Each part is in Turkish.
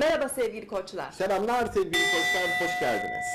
Merhaba sevgili koçlar. Selamlar sevgili koçlar, hoş geldiniz.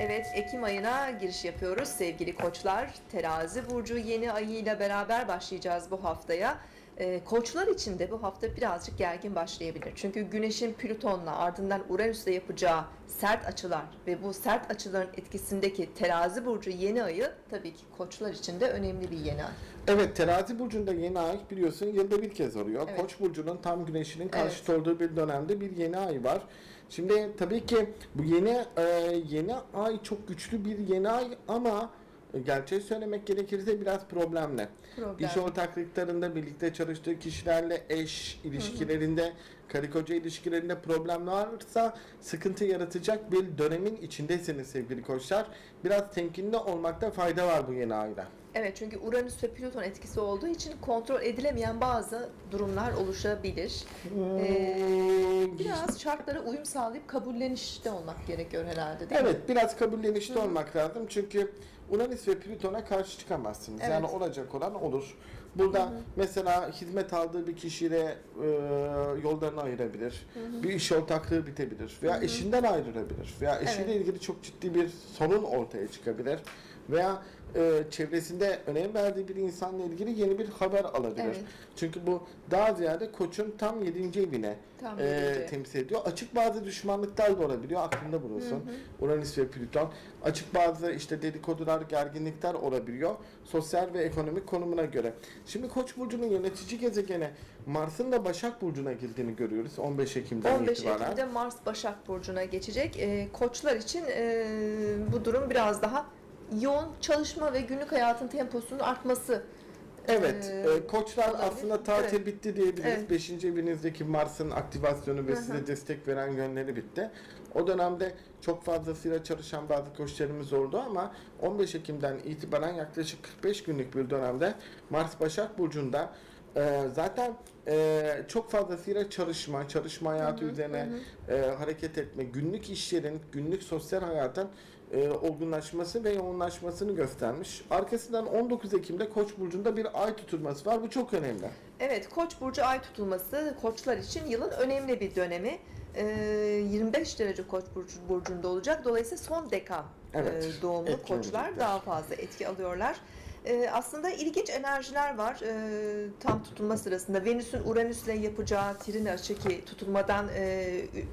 Evet, Ekim ayına giriş yapıyoruz sevgili koçlar. Terazi burcu yeni ayıyla beraber başlayacağız bu haftaya. Ee, koçlar için de bu hafta birazcık gergin başlayabilir. Çünkü Güneş'in Plüton'la ardından Uranüs'le yapacağı sert açılar ve bu sert açıların etkisindeki Terazi burcu yeni ayı tabii ki koçlar için de önemli bir yeni ay. Evet, terazi burcunda yeni ay biliyorsun yılda bir kez oluyor. Evet. Koç burcunun tam güneşinin karşıt olduğu bir dönemde bir yeni ay var. Şimdi tabii ki bu yeni e, yeni ay çok güçlü bir yeni ay ama e, gerçeği söylemek gerekirse biraz problemli. Problem. İş ortaklıklarında birlikte çalıştığı kişilerle eş ilişkilerinde, karı koca ilişkilerinde problem varsa sıkıntı yaratacak bir dönemin içindeyseniz sevgili koçlar biraz temkinli olmakta fayda var bu yeni ayda. Evet çünkü Uranüs ve Plüton etkisi olduğu için kontrol edilemeyen bazı durumlar oluşabilir. Ee, biraz şartlara uyum sağlayıp kabullenişte olmak gerekiyor herhalde değil mi? Evet biraz kabullenişli olmak lazım çünkü Uranüs ve Plüton'a karşı çıkamazsınız. Evet. Yani olacak olan olur. Burada mesela hizmet aldığı bir kişiyle e, yollarını ayırabilir. Bir iş ortaklığı bitebilir. Veya eşinden ayrılabilir. Veya eşiyle Evet. ilgili çok ciddi bir sorun ortaya çıkabilir. Veya e, çevresinde önem verdiği bir insanla ilgili yeni bir haber alabilir. Evet. Çünkü bu daha ziyade koçun tam 7. evine Tam e, yedinci temsil ediyor. Açık bazı düşmanlıklar da olabiliyor. Aklında bulunsun. Uranüs ve Plüton. Açık bazı işte dedikodular, gerginlikler olabiliyor. Sosyal ve ekonomik konumuna göre. Şimdi Koç burcunun yönetici gezegeni Mars'ın da Başak burcuna girdiğini görüyoruz 15 Ekim'den 15 itibaren. Ekim'de Mars Başak Burcu'na geçecek. Ee, koçlar için e, bu durum biraz daha yoğun çalışma ve günlük hayatın temposunun artması. Evet, e, koçlar olabilir. aslında tatil Evet. bitti diyebiliriz. Evet. 5. evinizdeki Mars'ın aktivasyonu ve Hı hı. size destek veren yönleri bitti. O dönemde çok fazlasıyla çalışan bazı koçlarımız oldu ama 15 Ekim'den itibaren yaklaşık 45 günlük bir dönemde Mars Başak Burcu'nda e, zaten e, çok fazlasıyla çalışma, çalışma hayatı üzerine e, hareket etme, günlük işlerin, günlük sosyal hayatın e, olgunlaşması ve yoğunlaşmasını göstermiş. Arkasından 19 Ekim'de Koç burcunda bir ay tutulması var. Bu çok önemli. Evet, Koç burcu ay tutulması koçlar için yılın önemli bir dönemi. Ee, 25 derece Koç burcu, burcunda olacak. Dolayısıyla son dekan Evet, e, doğumlu koçlar daha fazla etki alıyorlar. Ee, aslında ilginç enerjiler var ee, tam tutulma sırasında. Venüs'ün Uranüs'le yapacağı Trine açı ki tutulmadan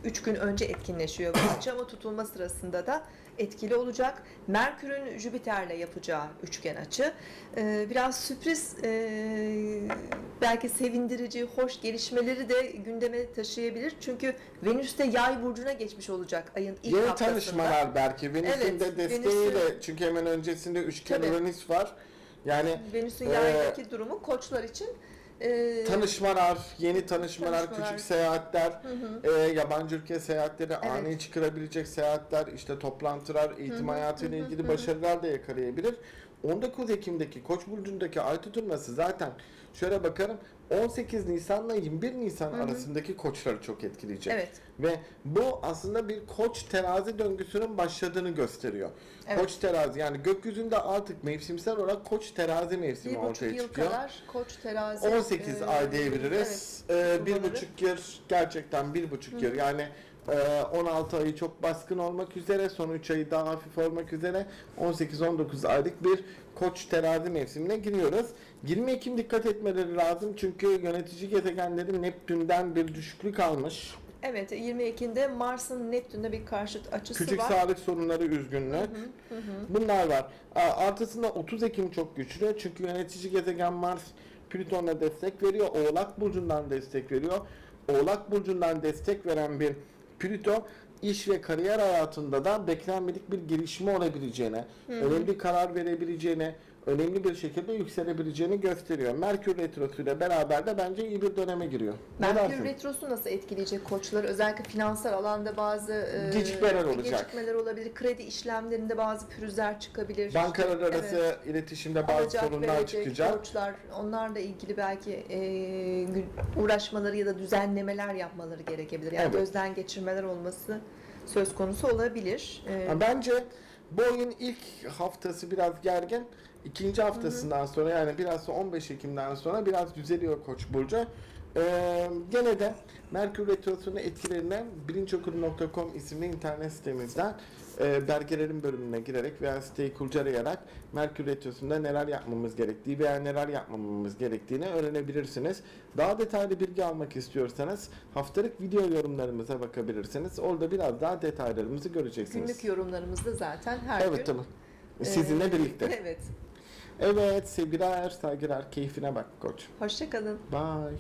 3 gün önce etkinleşiyor bu açı ama tutulma sırasında da etkili olacak. Merkür'ün Jüpiter'le yapacağı üçgen açı. Ee, biraz sürpriz, e, belki sevindirici, hoş gelişmeleri de gündeme taşıyabilir. Çünkü Venüs de yay burcuna geçmiş olacak ayın ilk Yeni haftasında. tanışmalar belki. Venüs'ün Evet, de desteğiyle Venüs'ün- çünkü hemen öncesinde üçgen. Uranüs var. Yani Venüs'ün Ee, yaydaki durumu koçlar için e, tanışmalar, yeni tanışmalar, Tanışmalar. küçük seyahatler, e, yabancı ülke seyahatleri, Evet. ani çıkarabilecek seyahatler, işte toplantılar, eğitim hayatıyla ilgili başarılar da yakalayabilir. 19 Ekim'deki Koç burcundaki ay tutulması zaten şöyle bakarım 18 Nisan'la 21 Nisan arasındaki koçları çok etkileyecek. Evet. Ve bu aslında bir koç terazi döngüsünün başladığını gösteriyor. Evet. Koç terazi yani gökyüzünde artık mevsimsel olarak koç terazi mevsimi bir ortaya yıl çıkıyor. kadar koç terazi 18 e, ay diyebiliriz. evet, Ee, bir buçuk yıl gerçekten bir buçuk yıl yani 16 ayı çok baskın olmak üzere son 3 ayı daha hafif olmak üzere 18-19 aylık bir koç terazi mevsimine giriyoruz. 20 Ekim dikkat etmeleri lazım çünkü yönetici gezegenlerin Neptün'den bir düşüklük almış. Evet 20 Ekim'de Mars'ın Neptün'de bir karşıt açısı Küçük var. sağlık sorunları, üzgünlük. Bunlar var. A- Artısında 30 Ekim çok güçlü. Çünkü yönetici gezegen Mars Plüton'a destek veriyor. Oğlak Burcu'ndan destek veriyor. Oğlak Burcu'ndan destek veren bir Plüto iş ve kariyer hayatında da beklenmedik bir gelişme olabileceğine, önemli bir karar verebileceğine, önemli bir şekilde yükselebileceğini gösteriyor. Merkür Retrosu ile beraber de bence iyi bir döneme giriyor. Merkür? Retrosu nasıl etkileyecek koçları? Özellikle finansal alanda bazı e, Gecikmeler olacak. gecikmeler olabilir. Kredi işlemlerinde bazı pürüzler çıkabilir. Bankalar Evet. arası iletişimde bazı Alacak, sorunlar verecek, çıkacak. borçlar, onlarla ilgili belki e, uğraşmaları ya da düzenlemeler yapmaları gerekebilir. Yani Evet. gözden geçirmeler olması söz konusu olabilir. E, Bence bu oyun ilk haftası biraz gergin. İkinci haftasından sonra yani biraz sonra 15 Ekim'den sonra biraz düzeliyor Koç burcu. Ee, gene de Merkür Retrosu'nun etkilerine bilinçokuru.com isimli internet sitemizden e, belgelerin bölümüne girerek veya siteyi kurcalayarak Merkür Retrosu'nda neler yapmamız gerektiği veya neler yapmamamız gerektiğini öğrenebilirsiniz. Daha detaylı bilgi almak istiyorsanız haftalık video yorumlarımıza bakabilirsiniz. Orada biraz daha detaylarımızı göreceksiniz. Günlük yorumlarımızda zaten her evet gün. tamam. e, Sizinle birlikte. Evet. Evet sevgiler, saygılar, keyfine bak koç. Hoşçakalın. Bye.